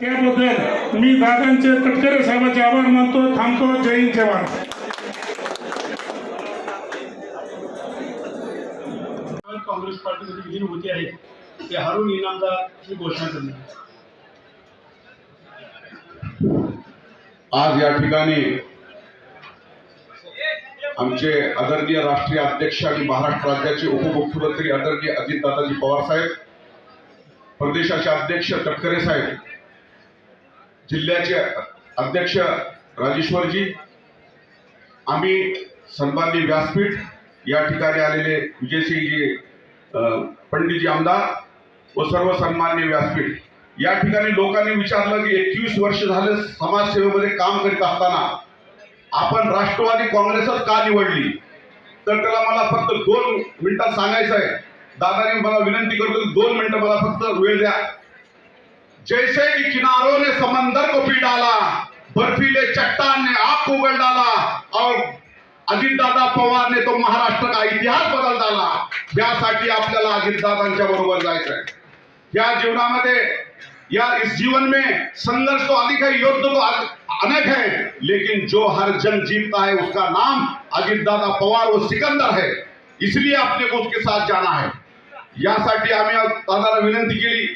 त्याबद्दल मी दादांचे तटकरे साहेबांचे आभार मानतो थांबतो. जय हिंद जवान काँग्रेस पार्टीमध्ये विलीन होते आहे ते हारून इनामदारची घोषणा करणे आज या ठिकाणी आमचे आदरणीय राष्ट्रीय अध्यक्ष आणि महाराष्ट्र राज्याचे उपमुख्यमंत्री आदरणीय अजितदादाजी पवार साहेब प्रदेशाचे अध्यक्ष तटकरे साहेब जिल्ह्याचे अध्यक्ष राजेश्वरजी आम्ही सन्माननीय व्यासपीठ या ठिकाणी आलेले विजयसिंगजी पंडितजी आमदार व सर्व सन्माननीय व्यासपीठ. या ठिकाणी लोकांनी विचारलं की एकवीस वर्ष झाले समाजसेवेमध्ये काम करीत असताना आपण राष्ट्रवादी काँग्रेसच का निवडली? तर त्याला मला फक्त दोन मिनिटात सांगायचं आहे दादाने मला विनंती करतो की दोन मिनिटं मला फक्त वेळ द्या. जैसे कि किनारों ने समंदर को पी डाला बर्फीले चट्टान ने आग को उगल डाला और अजितदादा पवार ने तो महाराष्ट्र का इतिहास बदल डाला। यासाठी आपल्याला अजितदादांच्या बरोबर जायचं आहे. या जीवनामध्ये या इस जीवन में संघर्ष तो अधिक है युद्ध तो अनेक है लेकिन जो हर जंग जीतता है उसका नाम अजितदादा पवार वो सिकंदर है। इसलिए आपने को उसके साथ जाना है। यासाठी आम्ही दादाला विनंती केली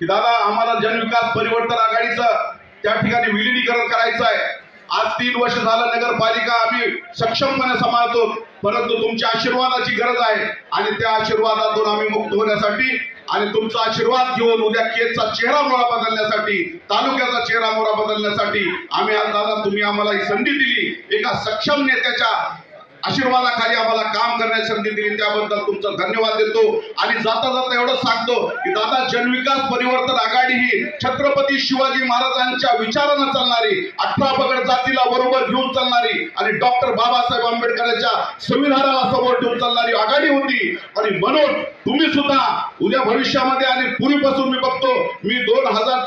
की दादा आम्हाला जनविकास परिवर्तन आघाडीचं त्या ठिकाणी विलिनीकरण करायचं आहे. आज तीन वर्ष झालं नगरपालिका आम्ही सक्षमपणे सांभाळतो परंतु तुमच्या आशीर्वादाची गरज आहे. आणि त्या आशीर्वादातून आम्ही मुक्त होण्यासाठी आणि तुमचा आशीर्वाद घेऊन उद्या केजचा चेहरा मोरा बदलण्यासाठी तालुक्याचा चेहरा मोरा बदलण्यासाठी आम्ही आज दादा तुम्ही आम्हाला ही संधी दिली. एका सक्षम नेत्याच्या आशीर्वादाखाली आम्हाला काम करण्याची संधी दिली. त्याबद्दल तुमचा धन्यवाद देतो. आणि जाता जाता एवढं सांगतो की दादा जनविकास परिवर्तन आघाडी ही छत्रपती शिवाजी महाराजांच्या विचारानं चालणारी अठरा पगड जातीला बरोबर घेऊन चालणारी आणि डॉक्टर बाबासाहेब आंबेडकरांच्या संविधानाला समोर ठेवून चालणारी आघाडी होती. आणि म्हणून तुम्ही सुद्धा उद्या भविष्यामध्ये आणि पूर्वीपासून मी बघतो मी दोन हजार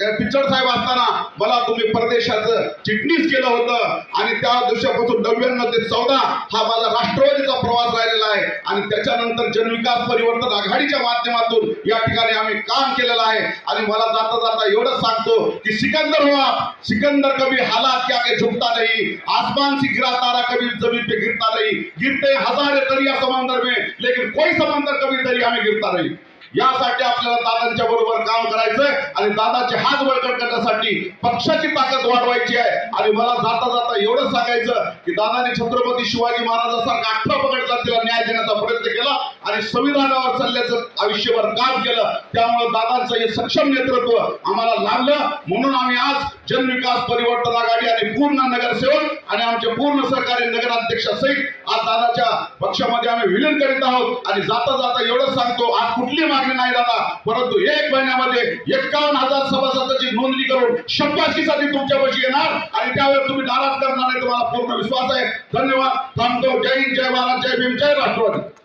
पिचड साहेब असताना मला तुम्ही परदेशाचं चिटणीस केलं होतं आणि त्या दिवसापासून नव्याण्णव ते चौदा हा माझा राष्ट्रवादीचा प्रवास राहिलेला आहे. आणि त्याच्यानंतर जनविकास परिवर्तन आघाडीच्या माध्यमातून या ठिकाणी आम्ही काम केलेलं आहे. आणि मला जाता जाता एवढंच सांगतो की सिकंदर हो सिकंदर कभी हालात के झुकता नाही आसमान से गिरा तारा कभी जमीन पे गिरता नहीं गिरते हजार दरिया समंदर में लेकिन कोई समंदर कभी दरिया में गिरता नहीं। यासाठी आपल्याला दादांच्या बरोबर काम करायचंय आणि दादाचे हात बळकट करण्यासाठी पक्षाची ताकद वाढवायची आहे. आणि मला जाता जाता एवढं सांगायचं की दादाने छत्रपती शिवाजी महाराजांसारखा अठरा पकड तिला न्याय देण्याचा प्रयत्न केला आणि संविधानावर चालल्याचं आयुष्यभर काम केलं. त्यामुळे दादांचं हे सक्षम नेतृत्व आम्हाला लाभलं. म्हणून आम्ही आज जनविकास परिवर्तन आघाडी आणि पूर्ण नगरसेवक आणि आमचे पूर्ण सहकारी नगराध्यक्ष सहित आज दादाच्या पक्षामध्ये आम्ही विलीन करीत आहोत. आणि जाता जाता एवढंच सांगतो आज कुठली मागणी नाही दादा परंतु एक महिन्यामध्ये एक्कावन्न हजार सभासदाची नोंदणी करून शब्दाशीसाठी तुमच्यापाशी येणार आणि त्यावेळेस तुम्ही नाराज करणार नाही तुम्हाला पूर्ण विश्वास आहे. धन्यवाद. थांबतो. जय हिंद जय महाराज जय भीम जय राष्ट्रवादी.